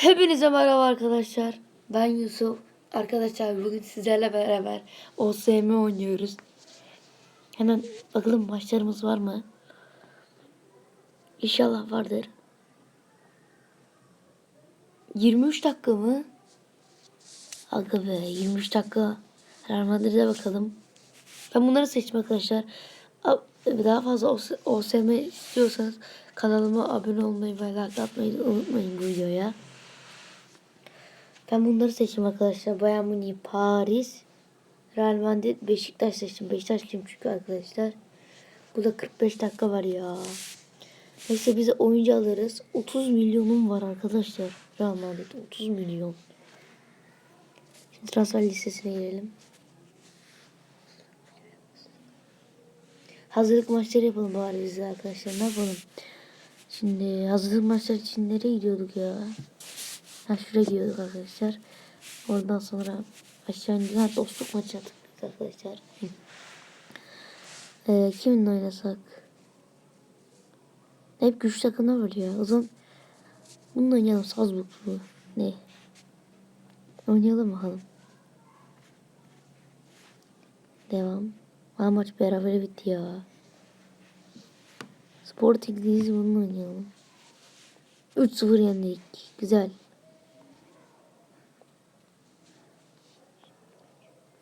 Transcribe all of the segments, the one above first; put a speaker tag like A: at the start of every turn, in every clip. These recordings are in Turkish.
A: Hepinize merhaba arkadaşlar. Ben Yusuf. Arkadaşlar bugün sizlerle beraber OSM oynuyoruz. Hemen bakalım maçlarımız var mı? İnşallah vardır. 23 dakika mı? Aga be 23 dakika. Real Madrid'e bakalım. Ben bunları seçtim arkadaşlar. Daha fazla OS- OSM istiyorsanız kanalıma abone olmayı ve like atmayı unutmayın bu videoya. Ben bunları seçtim arkadaşlar. Bayern Münih, Paris, Real Madrid, Beşiktaş seçtim. Beşiktaşlıyım çünkü arkadaşlar. Burada 45 dakika var ya. Neyse bize oyuncu alırız. 30 milyonum var arkadaşlar. Real Madrid 30 milyon. Şimdi transfer listesine girelim. Hazırlık maçları yapalım bari biz arkadaşlar. Ne yapalım? Şimdi hazırlık maçları için nereye gidiyorduk ya? Ha şuraya gidiyorduk arkadaşlar. Oradan sonra aşağı indik. Ha dostluk maçı biz arkadaşlar. Ee, kiminle oynasak? Hep güçlü takımlar var ya. O zaman bununla oynayalım. Salzburg bu. Ne? Oynayalım bakalım. Devam. Ha maç beraber bitti ya. Sporting Lisbon'la oynayalım. 3-0 yendik. Güzel.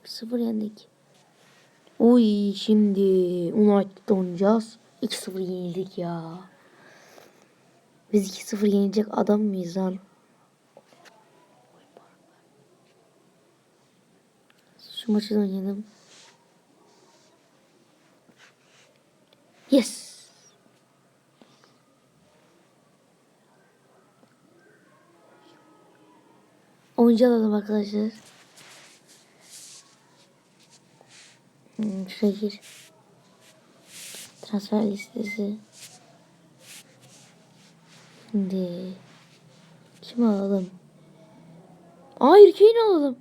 A: 0 yendik. Uy şimdi United'da oynayacağız. 2-0 yenildik ya. Biz 2-0 yenilecek adam mıyız lan? Şu maçı da oynayalım. Yes. Oyuncu alalım arkadaşlar. Hmm, şuraya gir. Transfer listesi. Şimdi kim alalım? Hayır Kane alalım.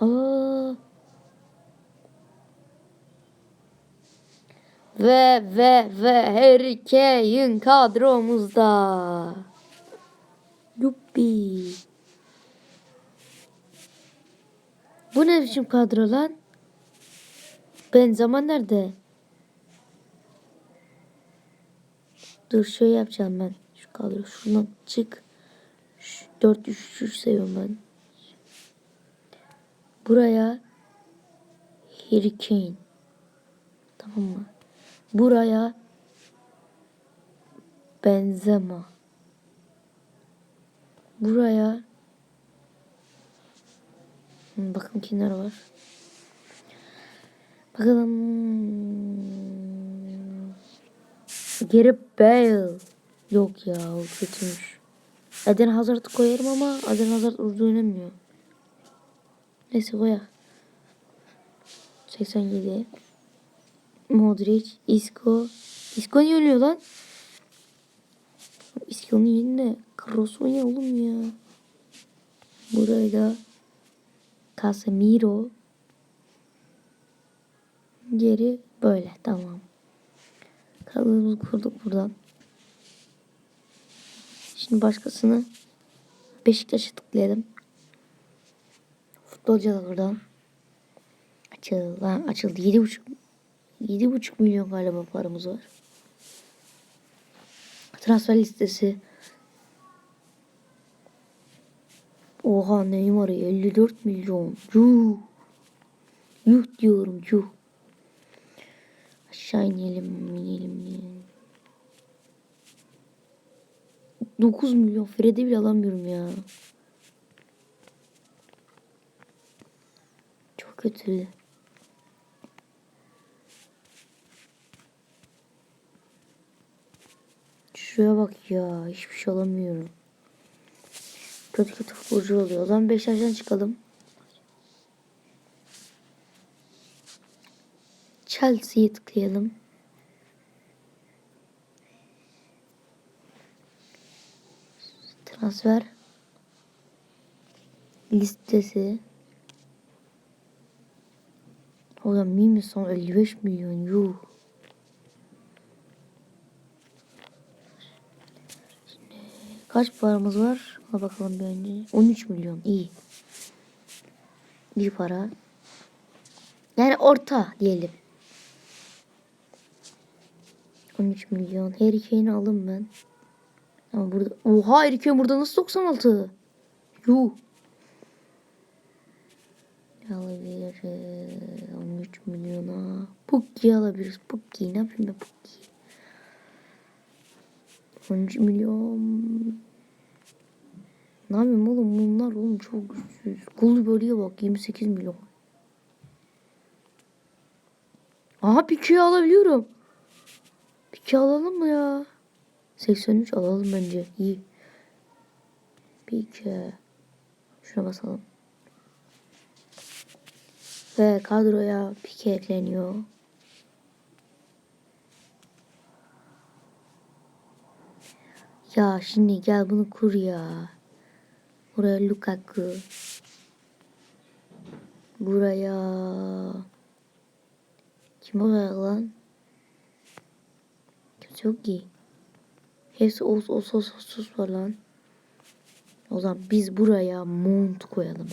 A: Aa. Ve ve ve Harry Kane kadromuzda. Yuppi. Bu ne biçim kadro lan? Benzema nerede? Dur şöyle yapacağım ben. Şu kadro şuradan çık. 4 3 3 seviyorum ben. Buraya Harry Kane. Tamam mı? Buraya Benzema. Buraya Hmm, Bakın kimler var. Bakalım. Geri Bale. Yok ya o kötüymüş. Eden Hazard'ı koyarım ama Eden Hazard uzun oynamıyor. Neyse koyak. 87. Modric, Isco. Isco niye ölüyor lan? Isco'nun yerine Kroos oynuyor oğlum ya. Burayı da Casemiro. Geri böyle tamam. Kanalımızı kurduk buradan. Şimdi başkasını Beşiktaş'a tıklayalım. Futbolcu da buradan. Açıldı lan açıldı. Yedi buçuk yedi buçuk milyon galiba paramız var. Transfer listesi. Oha Neymar'ı 54 milyon. Yuh. Yuh diyorum yuh. Aşağı inelim inelim inelim. 9 milyon Fred'i bile alamıyorum ya. Çok kötü. Şuraya bak ya. Hiçbir şey alamıyorum. Kötü kötü futbolcu oluyor. O zaman Beşiktaş'tan çıkalım. Chelsea'ye tıklayalım. Transfer listesi. O zaman Mimi son 55 milyon yuh. Kaç paramız var? Ona bakalım bir önce. 13 milyon. İyi. İyi para. Yani orta diyelim. 13 milyon. Harry Kane'i aldım ben. Ama burada... Oha Harry Kane burada nasıl 96? Yuh. Alabiliriz. 13 milyona. Pukki alabiliriz. Pukki. Ne yapayım ben Pukki? 13 milyon. Ne yapayım oğlum bunlar oğlum çok güçsüz. Kulübeliye bak 28 milyon. Aha Pike'yi alabiliyorum. Pike alalım mı ya? 83 alalım bence. İyi. Pike. Şuna basalım. Ve kadroya Pike ekleniyor. Ya şimdi gel bunu kur ya. Buraya Lukaku. Buraya kim olacak lan? Kimse yok ki. Hepsi os os os os, os var lan. O zaman biz buraya mont koyalım.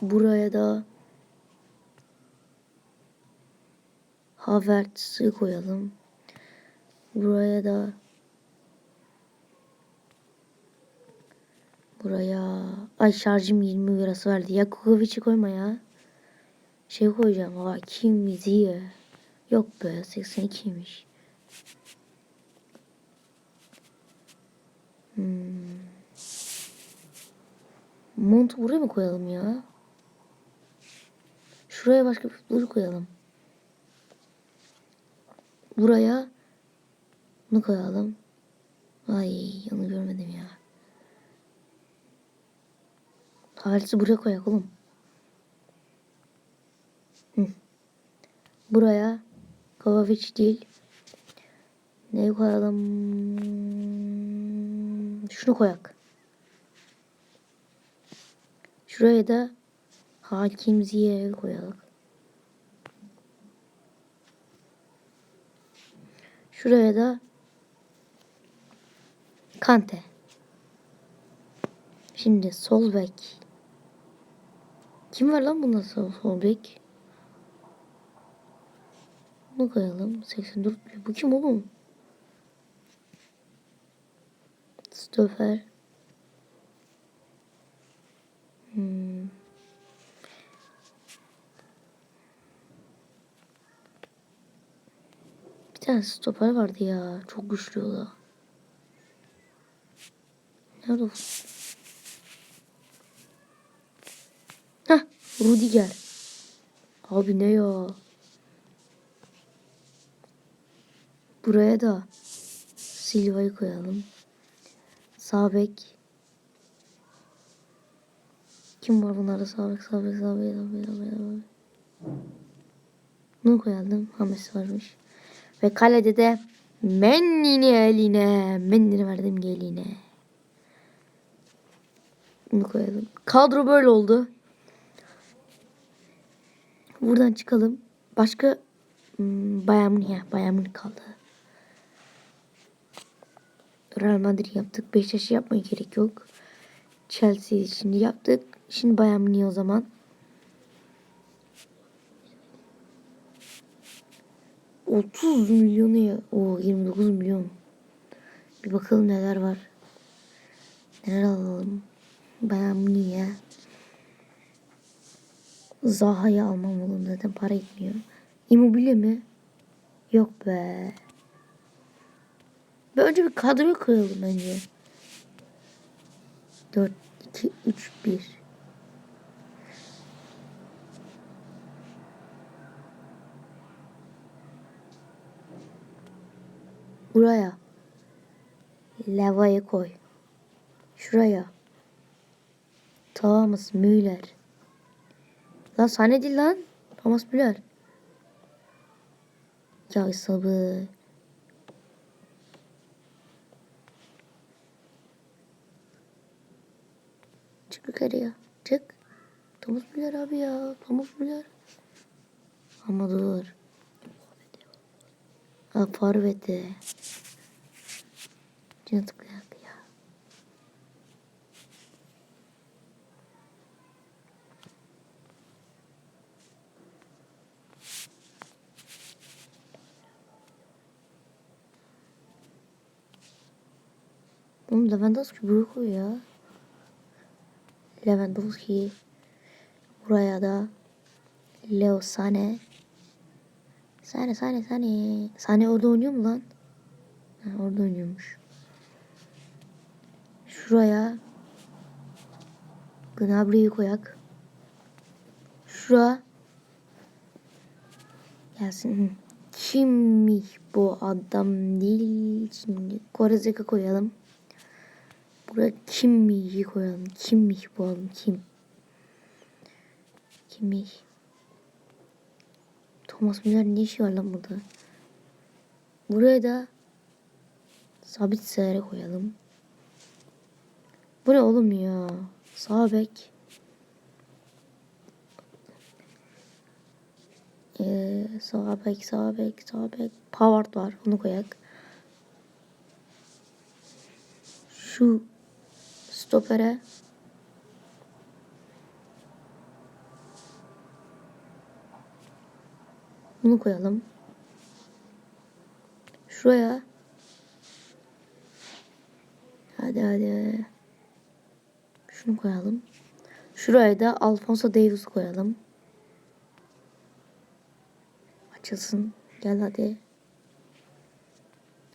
A: Buraya da Havertz'i koyalım. Buraya da Buraya ay şarjım 20 lirası verdi. Ya Kukovic'i koyma ya. Şey koyacağım. Aa kim diye. Yok be 82'ymiş. Hmm. Montu buraya mı koyalım ya? Şuraya başka bir futbolcu koyalım. Buraya bunu koyalım. Ay onu görmedim ya. Halis'i buraya koyak oğlum. Hı. Buraya Kovacic değil. Neyi koyalım? Şunu koyak. Şuraya da Hakim Ziyech'i koyalım. Şuraya da Kante. Şimdi sol bek. Kim var lan bunda sol, sol bek? Bunu koyalım. 84. Bu kim oğlum? Stofer. Hmm. Bir tane stoper vardı ya. Çok güçlü o da. Nerede o? Rudiger. Abi ne ya? Buraya da Silva'yı koyalım. Sağ bek. Kim var bunlarda sağ bek, sağ bek, sağ bek, sağ bek, sağ bek, sağ bek. Bunu koyalım. Hames varmış. Ve kalede de Mennini eline. Mennini verdim geline. Bunu koyalım. Kadro böyle oldu. Buradan çıkalım. Başka hmm, Bayern Münih, Bayern kaldı. Real Madrid yaptık. Beşiktaş'ı yapmaya gerek yok. Chelsea'yi şimdi yaptık. Şimdi Bayern Münih o zaman. Otuz milyonu ya. O 29 milyon. Bir bakalım neler var. Neler alalım. Bayern Münih'e. Zaha'yı almam oğlum zaten para etmiyor. İmmobilya mi? Yok be. Bir önce bir kadro koyalım bence. 4, 2, 3, 1. Buraya. Leva'yı koy. Şuraya. Thomas Müller. Lan sahne değil lan. Thomas Müller. Ya sabır. Çık yukarıya. Çık. Thomas Müller abi ya. Thomas Müller. Ama dur. Ha forveti. Üstüne tıklayak ya. Oğlum Lewandowski koy ya. Lewandowski. Buraya da Leo Sane. Sane Sane Sane. Sane orada oynuyor mu lan? Ha, orada oynuyormuş. Şuraya Gnabry'yi koyak. Şura gelsin. Kimmiş bu adam değil. Şimdi Korezeka koyalım. Buraya kimmişi koyalım. Kimmiş bu adam kim? Kimmiş? Thomas Müller ne işi var lan burada? Buraya da sabit sayara koyalım. Bu ne oğlum ya? Sağ bek. Ee, sağ bek, sağ bek, sağ bek. Pavard var. Onu koyak. Şu stopere bunu koyalım. Şuraya hadi hadi şunu koyalım. Şuraya da Alfonso Davis koyalım. Açılsın. Gel hadi.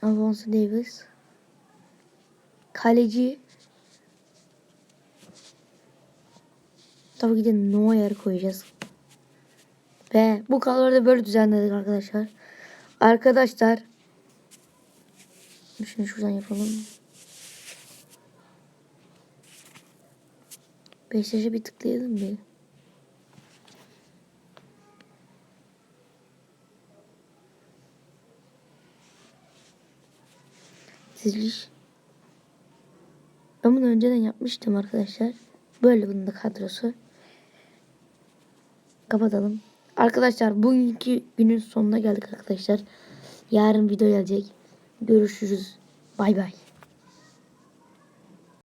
A: Alfonso Davis. Kaleci. Tabii ki de Neuer koyacağız. Ve bu kadroyu da böyle düzenledik arkadaşlar. Arkadaşlar. Şunu şuradan yapalım. Beşiktaş'a bir tıklayalım bir. Diziliş. Ben bunu önceden yapmıştım arkadaşlar. Böyle bunun da kadrosu. Kapatalım. Arkadaşlar bugünkü günün sonuna geldik arkadaşlar. Yarın video gelecek. Görüşürüz. Bay bay.